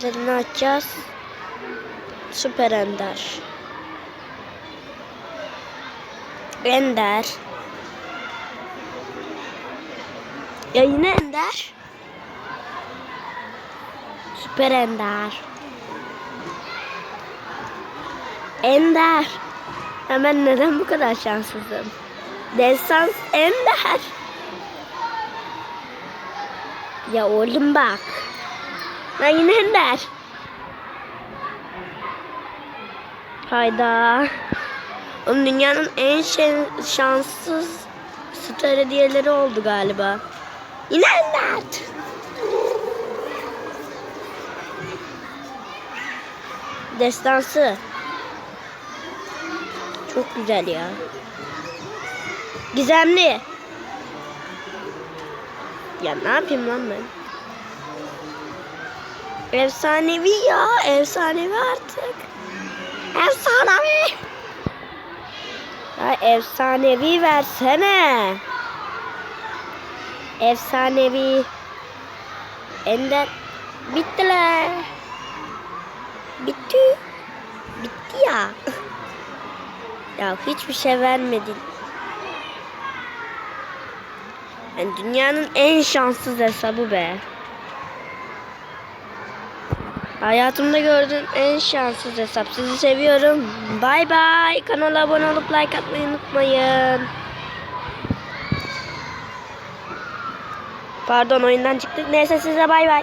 Tadını açacağız. Süper Ender. Ender. Ya yine Ender. Süper Ender. Ender. Ya neden bu kadar şanssızım? Destans Ender. Ya oğlum bak. Ben yine Ender. Hayda. Onun dünyanın en şanssız star hediyeleri oldu galiba. Yine Ender. Destansı. Çok güzel ya. Gizemli. Ya ne yapayım lan ben? Efsanevi ya. Efsanevi artık. Efsanevi. Ya efsanevi versene. Efsanevi. Ender. Bittiler. Bitti. Bitti ya. ya hiçbir şey vermedin. Yani dünyanın en şanssız hesabı be. Hayatımda gördüğüm en şanssız hesap. Sizi seviyorum. Bay bay. Kanala abone olup like atmayı unutmayın. Pardon oyundan çıktık. Neyse size bay bay.